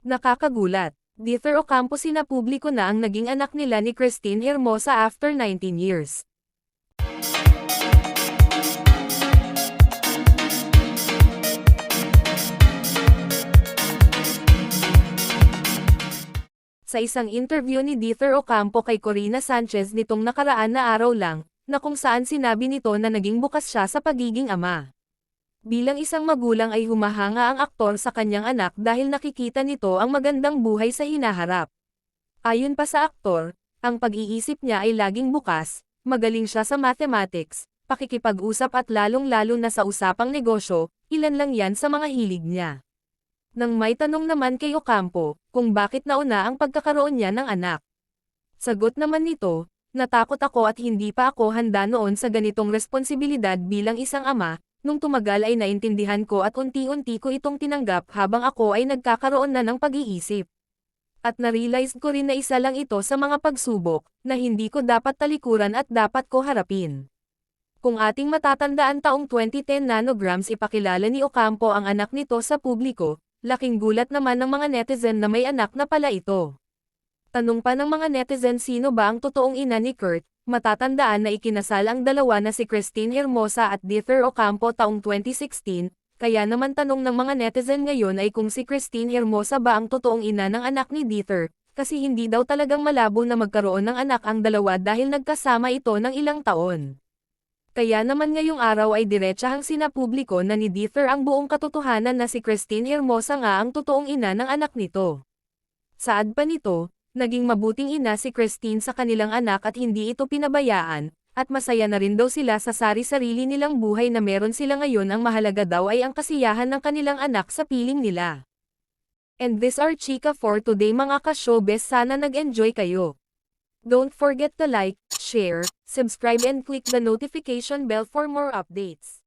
Nakakagulat. Dither Ocampo sinapubliko na ang naging anak nila ni Christine Hermosa after 19 years. Sa isang interview ni Dither Ocampo kay Corina Sanchez nitong nakaraan na araw lang, na kung saan sinabi nito na naging bukas siya sa pagiging ama. Bilang isang magulang ay humahanga ang aktor sa kanyang anak dahil nakikita nito ang magandang buhay sa hinaharap. Ayon pa sa aktor, ang pag-iisip niya ay laging bukas, magaling siya sa mathematics, pakikipag-usap at lalong-lalo na sa usapang negosyo, ilan lang yan sa mga hilig niya. Nang may tanong naman kay Ocampo, kung bakit nauna ang pagkakaroon niya ng anak. Sagot naman nito, natakot ako at hindi pa ako handa noon sa ganitong responsibilidad bilang isang ama, nung tumagal ay naintindihan ko at unti-unti ko itong tinanggap habang ako ay nagkakaroon na ng pag-iisip. At narealize ko rin na isa lang ito sa mga pagsubok, na hindi ko dapat talikuran at dapat ko harapin. Kung ating matatandaan taong 2010 nanograms ipakilala ni Ocampo ang anak nito sa publiko, laking gulat naman ng mga netizen na may anak na pala ito. Tanong pa ng mga netizen sino ba ang totoong ina ni Kurt, matatandaan na ikinasal ang dalawa na si Christine Hermosa at Dither Ocampo taong 2016, kaya naman tanong ng mga netizen ngayon ay kung si Christine Hermosa ba ang totoong ina ng anak ni Dither, kasi hindi daw talagang malabo na magkaroon ng anak ang dalawa dahil nagkasama ito ng ilang taon. Kaya naman ngayong araw ay diretsahang sinapubliko na ni Dither ang buong katotohanan na si Christine Hermosa nga ang totoong ina ng anak nito. Saad pa nito, naging mabuting ina si Christine sa kanilang anak at hindi ito pinabayaan, at masaya na rin daw sila sa sari-sarili nilang buhay na meron sila ngayon ang mahalaga daw ay ang kasiyahan ng kanilang anak sa piling nila. And this are Chika for today mga ka-showbiz sana nag-enjoy kayo. Don't forget to like, share, subscribe and click the notification bell for more updates.